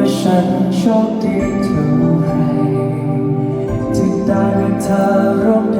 ว่าฉันโชคดีเท่าไรที่ได้เป็เธอร่วม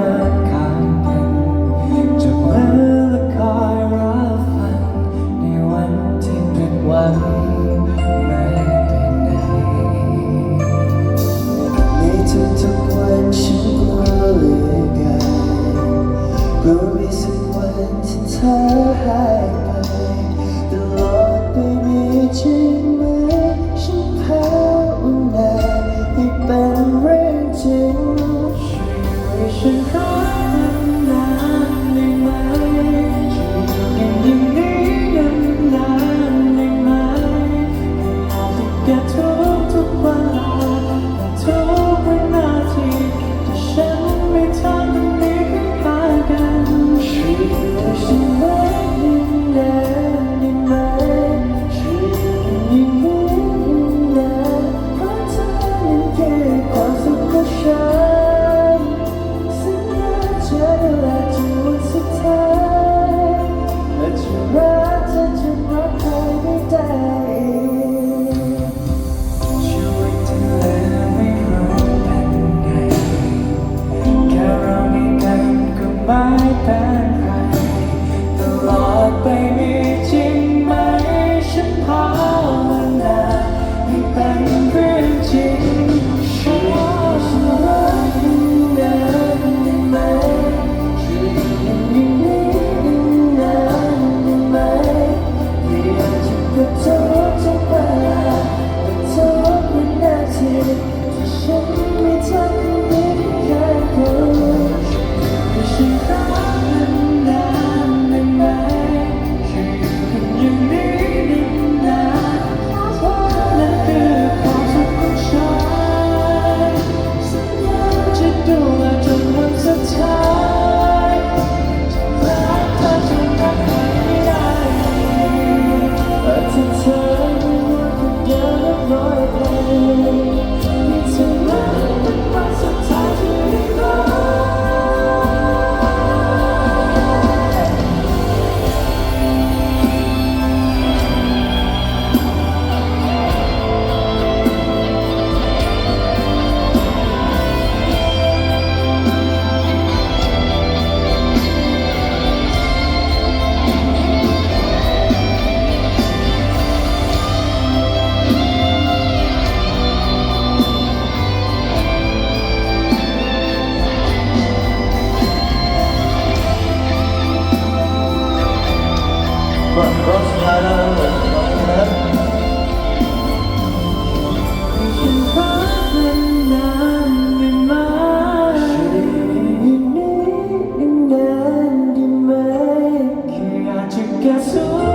que a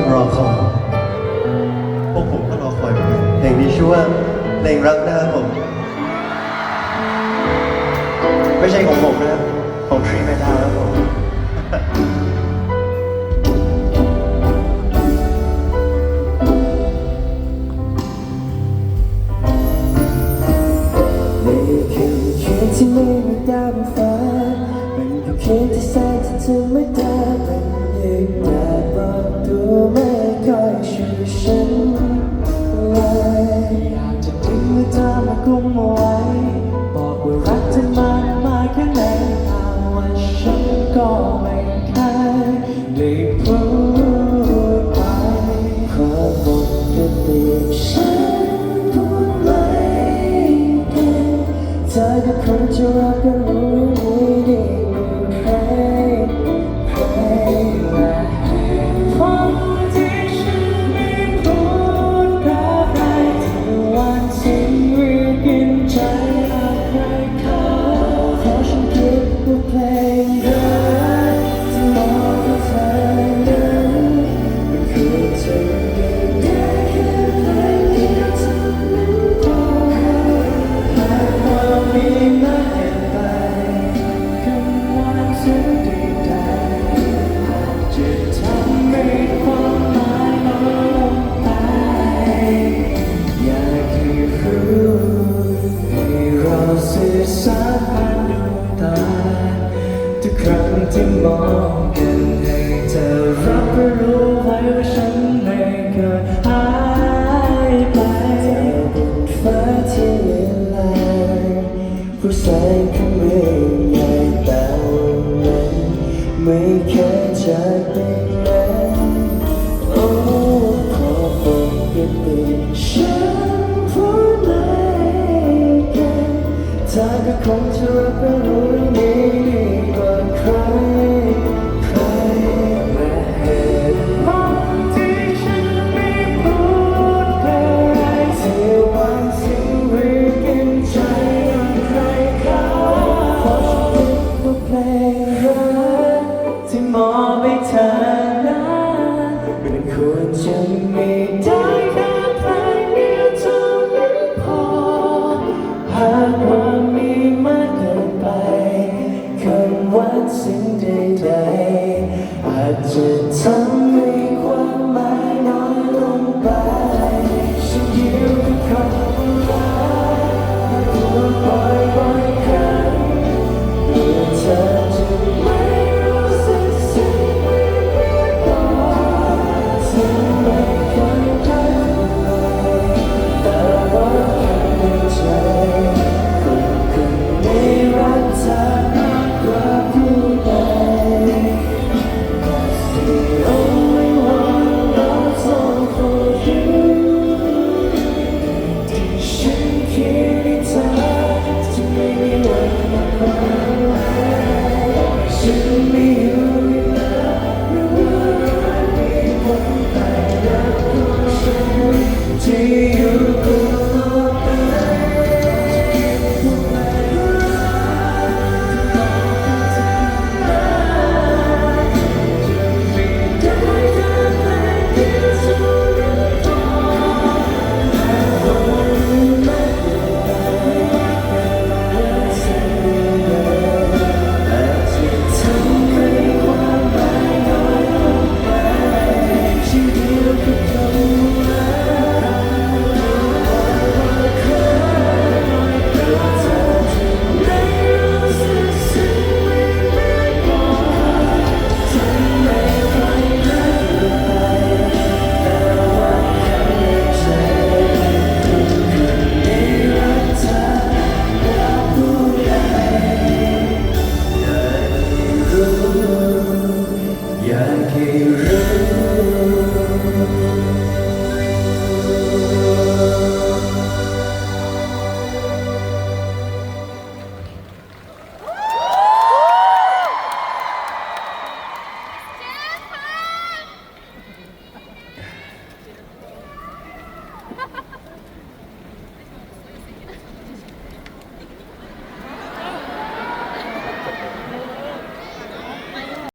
นรอคอยพวกผมก็รอคอยเหมือนกันเพลงนี้ชื่อว่าเพลงรักหน้าผม ไม่ใช่ของผมนะครับของทรีแมนดาวครับผม จะมากมาแค่ไหนถ้าว่าฉันก็ไม่ แค่ไม่เคยจ